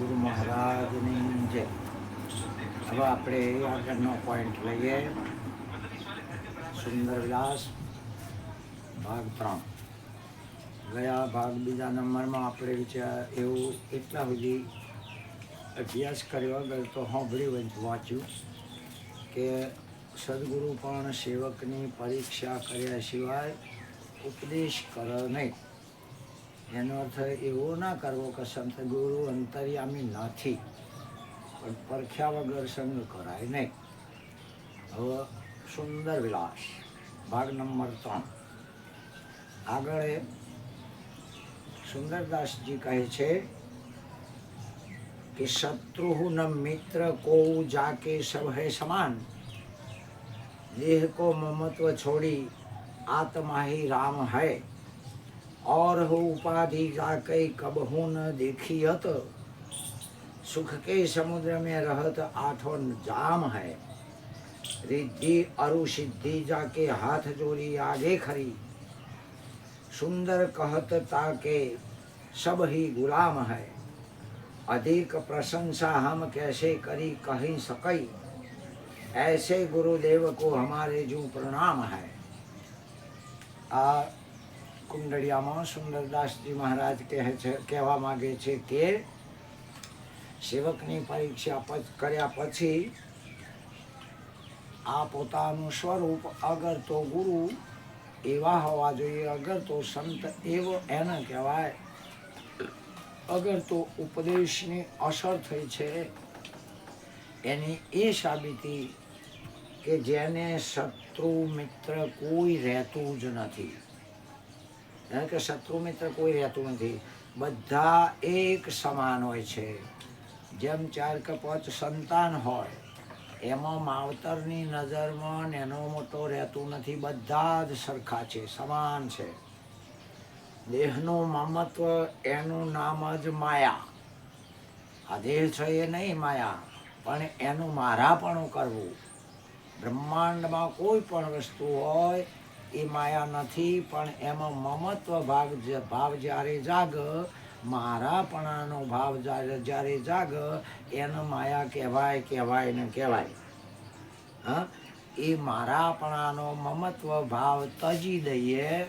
સદગુરુ મહારાજની જય. હવે આપણે આગળનો પોઈન્ટ લઈએ. સુંદર વિલાસ ભાગ ત્રણ. ગયા ભાગ બીજા નંબરમાં આપણે વિચાર એવું એટલા સુધી અભ્યાસ કર્યો આગળ તો સાંભળ્યું વાંચ્યું કે સદગુરુ પણ સેવકની પરીક્ષા કર્યા સિવાય ઉપદેશ કરે નહીં. એનો અર્થ એવો ના કરવો કે સંત ગુરુ અંતર્યામી નથી. પણ પરખ્યા વગર સંગ કરાય નહીં. હવે સુંદર વિલાસ, ભાગ નંબર ત્રણ. આગળ સુંદરદાસજી કહે છે કે શત્રુ ન મિત્ર કો જાકે સબ હે સમાન. દેહ કો મમત્વ છોડી આત્મા રામ હૈ. और हो उपाधि जाके कबहू न देखी हत सुख के समुद्र में रहत आठों जाम है रिद्धि अरु सिद्धि जाके हाथ जोड़ी आगे खरी सुंदर कहत ताके सब ही गुलाम है अधिक प्रशंसा हम कैसे करी कहीं सकई ऐसे गुरुदेव को हमारे जो प्रणाम है આ કુંડળિયામાં સુંદરદાસજી મહારાજ કહે છે, કહેવા માંગે છે કે સેવકની પરીક્ષા કર્યા પછી આ પોતાનું સ્વરૂપ અગર તો ગુરુ એવા હોવા જોઈએ, અગર તો સંત એવો એને કહેવાય. અગર તો ઉપદેશની અસર થઈ છે, એની એ સાબિતી કે જેને શત્રુ મિત્ર કોઈ રહેતું જ નથી. કારણ કે શત્રુ મિત્ર કોઈ રહેતું નથી. બધા એક સમાન હોય છે. જેમ ચાર કે પાંચ સંતાન હોય, એમાં માવતરની નજરમાં નેનો મોટો રહેતું નથી. બધા જ સરખા છે, સમાન છે. દેહનું મમત્વ એનું નામ જ માયા. આ દેહ છે એ નહીં માયા, પણ એનું મારાપણું કરવું. બ્રહ્માંડમાં કોઈ પણ વસ્તુ હોય એ માયા નથી, પણ એમાં મમત્વ ભાગ ભાવ જ્યારે જાગ, મારાપણાનો ભાવ જ્યારે જાગ, એને માયા કહેવાય કહેવાય ને કહેવાય. હા? એ મારાપણાનો મમત્વ ભાવ તજી દઈએ,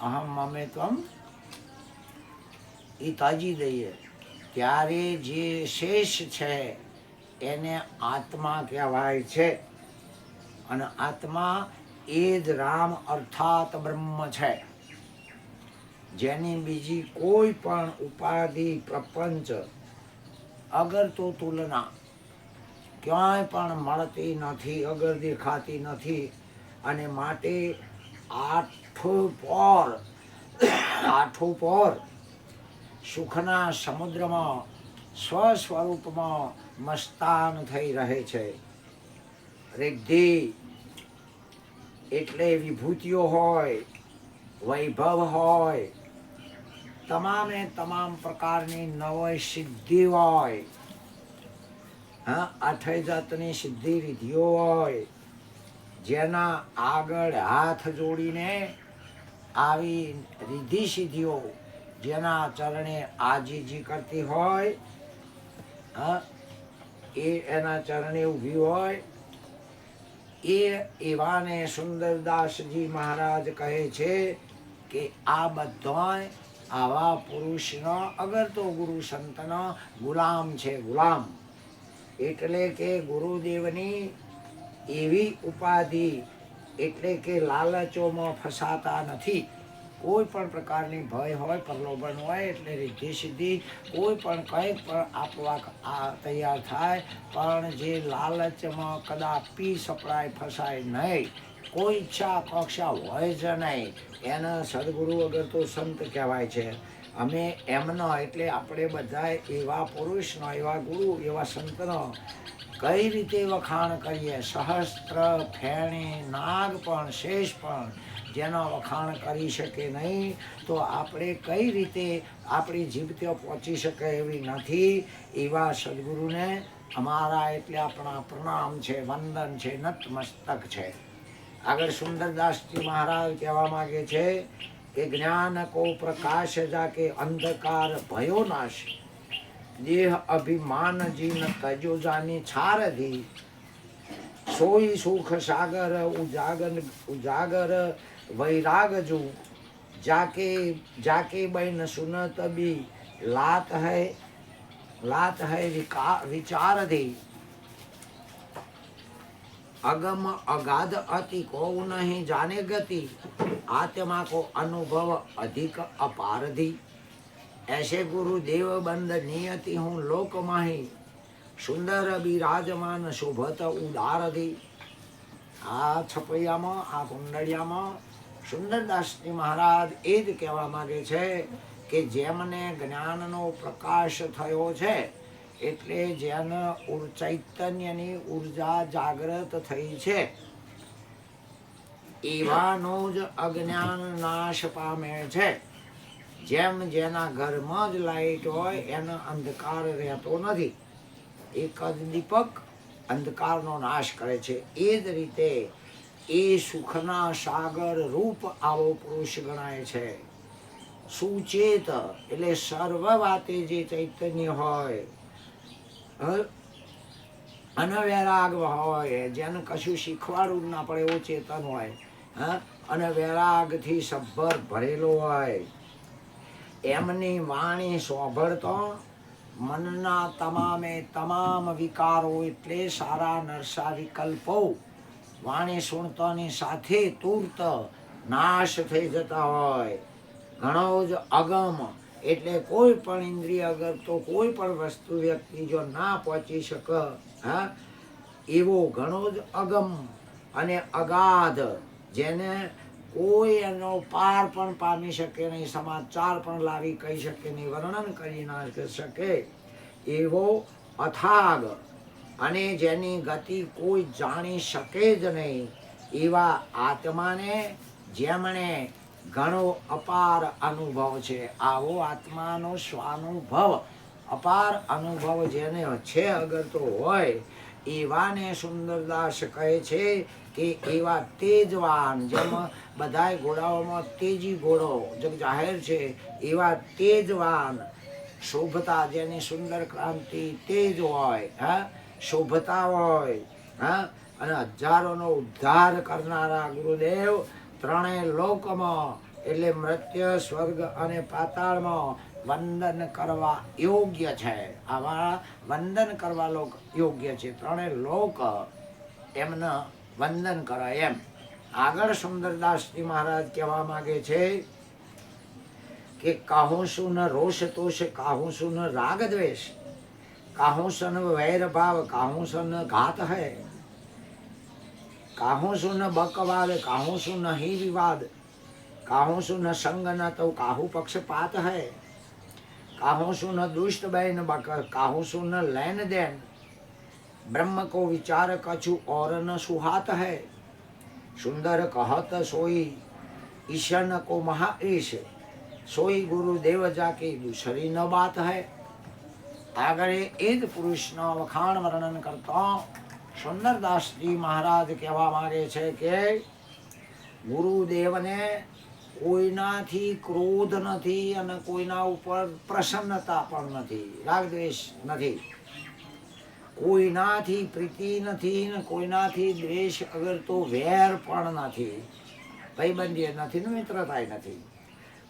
અહમ મમે તમ એ તજી દઈએ. ત્યારે જે શેષ છે, એને આત્મા કહેવાય છે. અને આત્મા એ જ રામ અર્થાત બ્રહ્મ છે. જેની બીજી કોઈ પણ ઉપાધિ પ્રપંચ અગર તો તુલના. ક્યાંય પણ મળતી નથી, અગર દેખાતી નથી, અને માટે આઠ પર, આઠું પર સુખના સમુદ્રમાં, સ્વસ્વરૂપમાં મસ્તાન થઈ રહે છે. રિદ્ધિ એટલે વિભૂતિઓ હોય, વૈભવ હોય, તમામે તમામ પ્રકારની નવી સિદ્ધિ હોય. હા, આઠય જાતની સિદ્ધિ વિધિઓ હોય. જેના આગળ હાથ જોડીને આવી રીધિ સિદ્ધિઓ જેના ચરણે આજીજી કરતી હોય, હા, એ એના ચરણે ઊભી હોય એ એવાને સુંદરદાસજી મહારાજ કહે છે કે આ બધાય આવા પુરુષનો, અગર તો ગુરુ સંતનો ગુલામ છે, ગુલામ. એટલે કે ગુરુદેવની એવી ઉપાધિ, એટલે કે લાલચોમાં ફસાતા નથી. કોઈ પણ પ્રકારની ભય હોય, પ્રલોભન હોય, એટલે રિદ્ધિ સિદ્ધિ, કોઈ પણ કંઈ પણ આપવા તૈયાર થાય, પણ જે લાલચમાં કદાપી સપડાય, ફસાય નહીં. કોઈ ઈચ્છા, અપક્ષા હોય જ નહીં. એના સદગુરુ વગર તો સંત કહેવાય છે. અમે એમનો એટલે આપણે બધા એવા પુરુષનો, એવા ગુરુ, એવા સંતનો કઈ રીતે વખાણ કરીએ? સહસ્ત્ર ફેણી, નાગ પણ, શેષ પણ જેનો વખાણ કરી શકે નહીં, તો આપણે કઈ રીતે આપણી જીભ પહોંચી શકે એવી નથી. એવા સદગુરુને અમારા એટલે આપણા પ્રણામ છે, વંદન છે, નતમસ્તક છે. આગળ સુંદરદાસજી મહારાજ કહેવા માગે છે કે જ્ઞાન કો પ્રકાશ જાકે અંધકાર ભયો નાશ. દેહ અભિમાન જીન કજો જાની છારધી. સોઈ સુખ સાગર ઉજાગર ઉજાગર વૈરાગ જુ જાકે જાકે બૈન સુનત બી લાત હૈ લાત હૈ વિકા વિચાર ધી अगम अगाध अति को नहीं जाने गति आत्मा को अनुभव अधिक अपारधि ऐसे गुरु देव बंद नियति हूँ लोक माही સુંદર બિરાજમાન શોભત ઉદારધી આ છપૈયામાં આ કુંડળિયામાં સુંદરદાસજી મહારાજ એ જ કહેવા માંગે છે કે જેમને જ્ઞાનનો પ્રકાશ થયો છે, એટલે જેને ચૈતન્યની ઊર્જા જાગૃત થઈ છે, એવાનો જ અજ્ઞાન નાશ પામે છે. જેમ જેના ઘરમાં જ લાઈટ હોય, એનો અંધકાર રહેતો નથી. એક જ દીપક અંધકારનો નાશ કરે છે. એ જ રીતે એ સુખના સાગર રૂપ આવો પુરુષ ગણાય છે સુચેત એટલે સર્વ વાતે જે ચૈતન્ય હોય? અનવૈરાગ હોય, જેને કશું શીખવાડવું ના પડે એવું ચેતન હોય, હા અને વૈરાગથી સભર ભરેલો હોય એમની વાણી સોભળતો મનના તમામે તમામ વિકારો એટલે સારા નરસા વિકલ્પો વાણી સુણતાની સાથે તુર્ત નાશ થઈ જતા હોય. ઘણો જ અગમ, એટલે કોઈ પણ ઇન્દ્રિય અગર તો કોઈ પણ વસ્તુ વ્યક્તિ જો ના પહોંચી શકે, હા? એવો ઘણો જ અગમ અને અગાધ, જેને કોઈ એનો પાર પણ પામી શકે નહીં, સમાચાર પણ લાવી કહી શકે નહીં, વર્ણન કરી ના શકે. એવો અથાગ અને જેની ગતિ કોઈ જાણી શકે જ નહીં, એવા આત્માને જેમણે ઘણો અપાર અનુભવ છે. આવો આત્માનો સ્વાનુભવ, અપાર અનુભવ જેને છે અગર તો હોય, એવાને સુંદરદાસ કહે છે કે એવા તેજવાન, જેમાં બધાય ઘોડાઓમાં તેજી ઘોડો જે જાહેર છે, એવા તેજવાન શોભતા, જેની સુંદર ક્રાંતિ તેજ હોય, હા? શોભતા હોય, હા? અને હજારોનો ઉદ્ધાર કરનારા ગુરુદેવ ત્રણેય લોકમાં, એટલે મૃત્યુ, સ્વર્ગ અને પાતાળમાં વંદન કરવા યોગ્ય છે. આવા વંદન કરવા લોક યોગ્ય છે. ત્રણેય લોક એમને વંદન કરે એમ. આગળ સુંદરદાસજી મહારાજ કહેવા માંગે છે કે કાહું શું ન રોષ તોષ, કાહું શું ન રાગ દ્વેષ काहू सन वैर भाव काहू सन घात है काहू सुन बकवाद काहू सुन ही विवाद काहू सुन संग न तो काहू पक्षपात है काहू सुन दुष्ट बैन बक काहू सुन लेन देन ब्रह्म को विचार कछु और न सुहात है सुंदर कहत सोई ईशन को महा ईश सोई गुरुदेव जाके दूसरी न बात है આગળ એ જ પુરુષનો વખાણ વર્ણન કરતો સુંદરદાસજી મહારાજ કહેવા માંગે છે કે ગુરુદેવને કોઈનાથી ક્રોધ નથી અને કોઈના ઉપર પ્રસન્નતા પણ નથી રાગદ્વેષ નથી કોઈનાથી પ્રીતિ નથી ને કોઈનાથી દ્વેષ અગર તો વેર પણ નથી ભાઈબંધી નથી ને મિત્રતાય નથી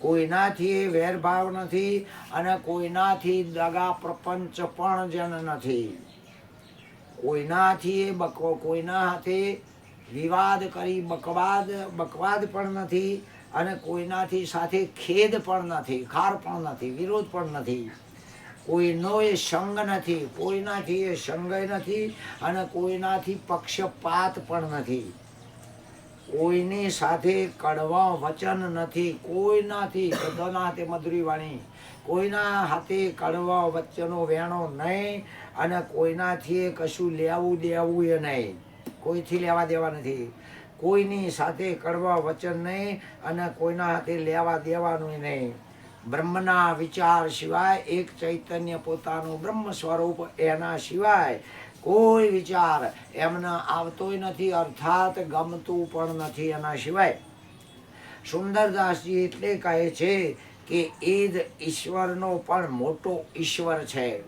કોઈનાથી વેરભાવ નથી અને કોઈનાથી દગા પ્રપંચ પણ જન નથી. કોઈનાથી બકવો કોઈના હાથે વિવાદ કરી બકવાદ બકવાદ પણ નથી અને કોઈનાથી સાથે ખેદ પણ નથી, ખાર પણ નથી, વિરોધ પણ નથી. કોઈનો એ સંગ નથી, કોઈનાથી એ સંગય નથી અને કોઈનાથી પક્ષપાત પણ નથી. કોઈની સાથે કડવા વચન નથી, કોઈનાથી બધાના હાથે મધુરી વાણી, કોઈના હાથે કડવા વચનો વેણો નહીં અને કોઈનાથી કશું લેવું દેવું એ નહીં. કોઈથી લેવા દેવા નથી. કોઈની સાથે કડવા વચન નહીં અને કોઈના હાથે લેવા દેવાનું નહીં. બ્રહ્મના વિચાર સિવાય એક ચૈતન્ય પોતાનું બ્રહ્મ સ્વરૂપ એના સિવાય કોઈ વિચાર એમને આવતોય નથી, અર્થાત ગમતું પણ નથી એના સિવાય. સુંદરદાસજી એટલે કહે છે કે એ જ ઈશ્વરનો પણ મોટો ઈશ્વર છે.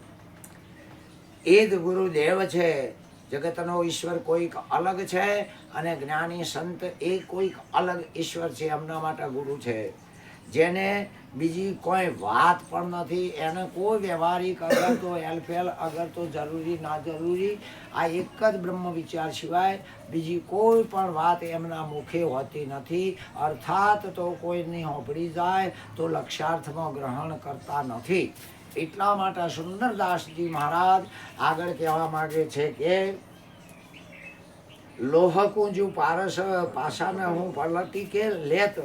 એ જ ગુરુદેવ છે. જગતનો ઈશ્વર કોઈક અલગ છે અને જ્ઞાની સંત એ કોઈક અલગ ઈશ્વર છે. એમના માટે ગુરુ છે. જેને બીજી કોઈ વાત પણ નથી, એને કોઈ વ્યવહારિક અગર તો હેલફેલ, અગર તો જરૂરી ના જરૂરી આ એક જ બ્રહ્મ વિચાર સિવાય બીજી કોઈ પણ વાત એમના મુખે હોતી નથી. અર્થાત તો કોઈની હોંપડી જાય તો લક્ષાર્થમાં ગ્રહણ કરતા નથી. એટલા માટે સુંદરદાસજી મહારાજ આગળ કહેવા માગે છે કે લોહકું જો પારસ પાસાને હું પલટી કે લેત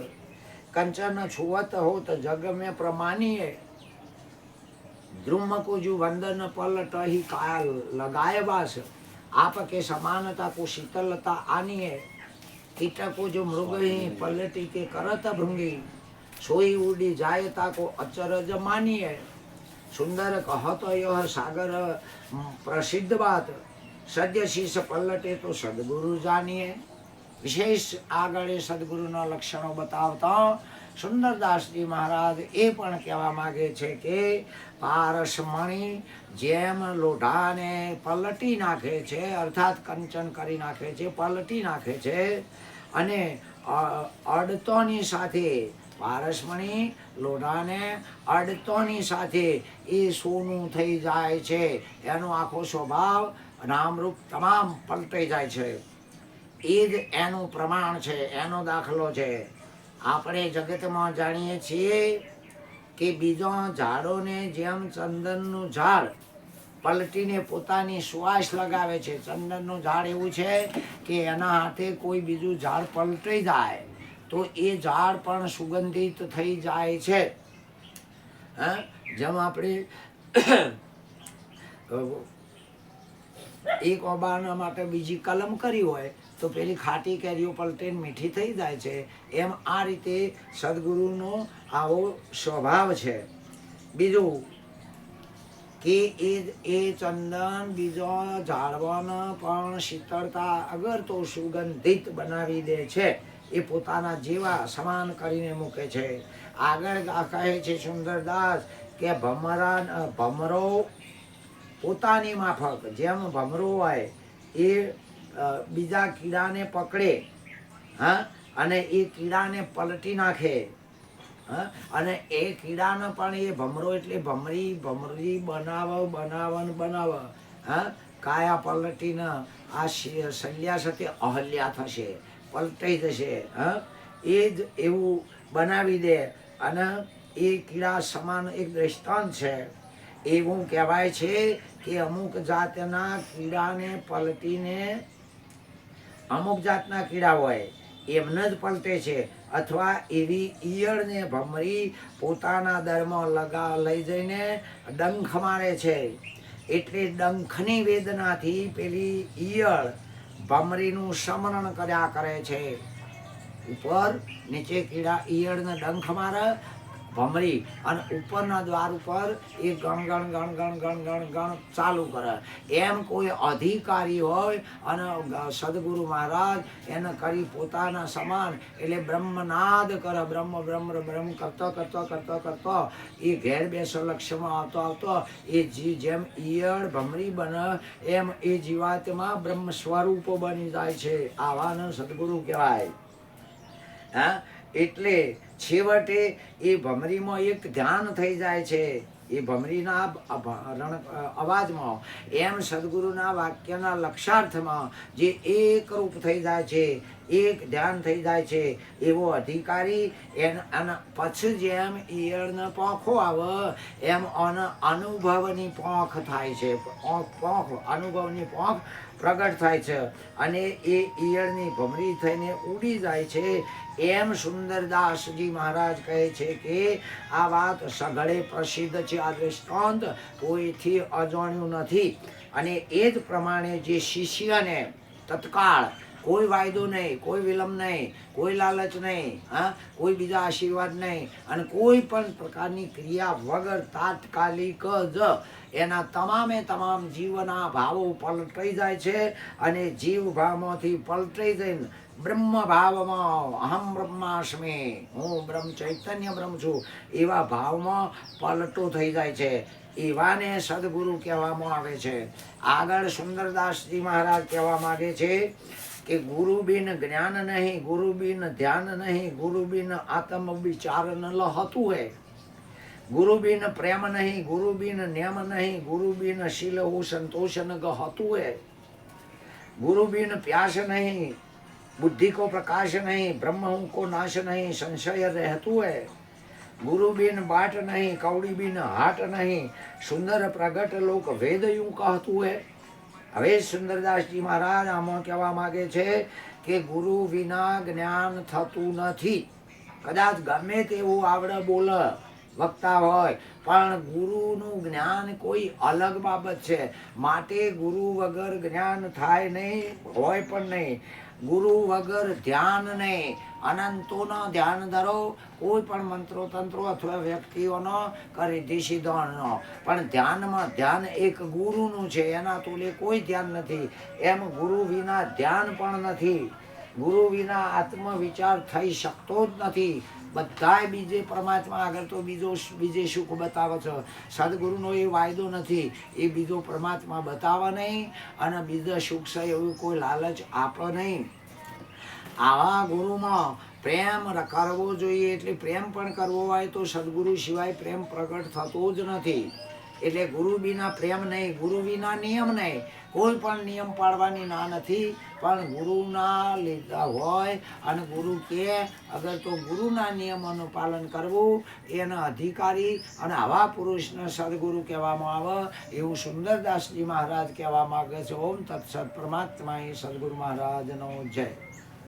ಕಂಚನ ಛುವತ ಹೋತ ಜಗಮೆ ಪ್ರಮಾಣಿಯೇ ધ્રુમકુજુ વંદન પલટ હિ કાલ લગાયવાસ. આપ કે સમાનતા કુ શીતલતા આનીએ. કીટકુજ મૃગહી પલટી કે કરત ભૃંગી. સોઈ ઉડી જાય તાકો અચરજ માનીએ. સુંદર કહતો યહ સાગર પ્રસિદ્ધ વાત. સદ્ય શીશ પલટે તો સદગુરુ જાનીએ. વિશેષ આગળ એ સદગુરુના લક્ષણો બતાવતા સુંદરદાસજી મહારાજ એ પણ કહેવા માંગે છે કે પારસમણી જેમ લોઢાને પલટી નાખે છે, અર્થાત કંચન કરી નાખે છે, પલટી નાખે છે અને અડતોની સાથે પારસમણી લોઢાને અડતોની સાથે એ સોનું થઈ જાય છે, એનો આખો સ્વભાવ નામરૂપ તમામ પલટાઈ જાય છે. એ જ એનું પ્રમાણ છે, એનો દાખલો છે. આપણે જગતમાં જાણીએ છીએ કે બીજો ઝાડોને જેમ ચંદનનું ઝાડ પલટીને પોતાની શ્વાસ લગાવે છે, ચંદનનું ઝાડ એવું છે કે એના હાથે કોઈ બીજું ઝાડ પલટી જાય, તો એ ઝાડ પણ સુગંધિત થઈ જાય છે. જેમ આપણે એક ઓબાના માટે બીજી કલમ કરી હોય તો પેલી ખાટી કેરીઓ પલટીને મીઠી થઈ જાય છે. એમ આ રીતે સદગુરુનો આવો સ્વભાવ છે. બીજું કે એ એ ચંદન બીજો ઝાડવાનો પણ શીતળતા અગર તો સુગંધિત બનાવી દે છે. એ પોતાના જેવા સમાન કરીને મૂકે છે. આગળ કહે છે સુંદરદાસ કે ભમરા ભમરો પોતાની માફક, જેમ ભમરો હોય એ બીજા કીડાને પકડે, હા, અને એ કીડાને પલટી નાખે, હા, અને એ કીડાનો પણ એ ભમરો એટલે ભમરી ભમરી બનાવ, બનાવન, બનાવ, હા, કાયા પલટીને આ શલ્યા સાથે અહલ્યા થશે, પલટાઈ જશે, હા, એ જ એવું બનાવી દે, અને એ કીડા સમાન એક દ્રષ્ટાંત છે, એવું કહેવાય છે કે અમુક જાતના કીડાને પલટીને અમુક જાતના કીડા હોય, એમને જ પલટે છે. અથવા એવી ઈયળને ભમરી પોતાના દરમાં લગા લઈ જઈને ડંખ મારે છે. એટલે ડંખની વેદનાથી પેલી ઈયળ ભમરીનું સમરણ કર્યા કરે છે. ઉપર નીચે કીડા ઈયળને ડંખ મારે ભમરી અને ઉપરના દ્વાર ઉપર એ ગણ ગણ ગણ ગણ ગણ ગણ ગણ ચાલુ કરે. એમ કોઈ અધિકારી હોય અને સદગુરુ મહારાજ એને કરી પોતાના સમાન એટલે બ્રહ્મનાદ કરે. બ્રહ્મ બ્રહ્મ બ્રહ્મ કરતો કરતો કરતો કરતો એ ઘેર બેસો, લક્ષ્યમાં આવતો આવતો એ જી જેમ ઈયળ ભમરી બને એમ એ જીવાતમાં બ્રહ્મ સ્વરૂપો બની જાય છે. આવાને સદગુરુ કહેવાય. હા? એટલે છેવટે એ ભમરીમાં એક ધ્યાન થઈ જાય છે. એ ભમરીના અવાજમાં, એમ સદગુરુના વાક્યના લક્ષાર્થમાં જે એક રૂપ થઈ જાય છે, એક ધ્યાન થઈ જાય છે, એવો અધિકારી એન પછી જેમ ઈયળનો પોંખો આવે, એમ અન અનુભવની પોંખ થાય છે. પોંખ, અનુભવની પોંખ પ્રગટ થાય છે અને એ ઈયળની ભમરી થઈને ઉડી જાય છે. એમ સુંદરદાસજી મહારાજ કહે છે કે, આ વાત સઘળે પ્રસિદ્ધ છે, આ દ્રષ્ટાંત કોઈથી અજાણ્યું નથી. અને એ જ પ્રમાણે જે શિષ્યને તત્કાળ કોઈ વાયદો નહીં, કોઈ વિલંબ નહીં, કોઈ લાલચ નહીં, હા? કોઈ બીજા આશીર્વાદ નહીં. અને કોઈ પણ પ્રકારની ક્રિયા વગર તાત્કાલિક જ એના તમામે તમામ જીવના ભાવો પલટાઈ જાય છે અને જીવ ભાવમાંથી પલટાઈ જઈને બ્રહ્મ ભાવમાં અહમ બ્રહ્માસ્મી, હું બ્રહ્મ ચૈતન્ય બ્રહ્મ છું, એવા ભાવમાં પલટો થઈ જાય છે. એવાને સદગુરુ કહેવામાં આવે છે. આગળ સુંદરદાસજી મહારાજ કહેવા માગે છે કે ગુરુ બિન જ્ઞાન નહીં ગુરુ બિન ધ્યાન નહીં ગુરુ બિન આત્મ વિચાર ન લહતું હે ગુરુ બિન પ્રેમ નહીં ગુરુ બિન નિયમ નહીં ગુરુ બિન શીલ હું સંતોષ ન ગહતું હે गुरु बिन प्यास नहीं बुद्धि को प्रकाश नहीं ब्रह्म हूँ को नाश नहीं संशय रहतु है गुरु बिन बाट नहीं कौड़ी बिन हाट नहीं સુંદર પ્રગટ લોક વેદ યુ કહતું હે હવે સુંદરદાસજી મહારાજ આમાં કહેવા માગે છે કે ગુરુ વિના જ્ઞાન થતું નથી. કદાચ ગમે તેવું આવડે બોલ. વક્તા હોય, પણ ગુરુનું જ્ઞાન કોઈ અલગ બાબત છે. માટે ગુરુ વગર જ્ઞાન થાય નહીં, હોય પણ નહીં. ગુરુ વગર ધ્યાન નહીં. અનંતોનો ધ્યાન ધરો, કોઈ પણ મંત્રો તંત્રો અથવા વ્યક્તિઓનો કરી દિશિદોણનો પણ ધ્યાનમાં ધ્યાન એક ગુરુનું છે, એના તુલે કોઈ ધ્યાન નથી. એમ ગુરુ વિના ધ્યાન પણ નથી. ગુરુ વિના આત્મવિચાર થઈ શકતો જ નથી. બધાય બીજે પરમાત્મા આગળ તો બીજો બીજે સુખ બતાવે છે. સદગુરુનો એ વાયદો નથી. એ બીજો પરમાત્મા બતાવે નહીં અને બીજા સુખ છે એવું કોઈ લાલચ આપે નહીં. આવા ગુરુમાં પ્રેમ કરવો જોઈએ. એટલે પ્રેમ પણ કરવો હોય તો સદગુરુ સિવાય પ્રેમ પ્રગટ થતો જ નથી. એટલે ગુરુ વિના પ્રેમ નહીં ગુરુ વિના નિયમ નહીં. કોઈ પણ નિયમ પાડવાની ના નથી, પણ ગુરુના લીધા હોય અને ગુરુ કે, અગર તો ગુરુના નિયમોનું પાલન કરવું, એના અધિકારી અને આવા પુરુષને સદગુરુ કહેવામાં આવે, એવું સુંદરદાસજી મહારાજ કહેવા માગે છે. ઓમ તત્સદ પરમાત્મા એ સદગુરુ મહારાજનો જય.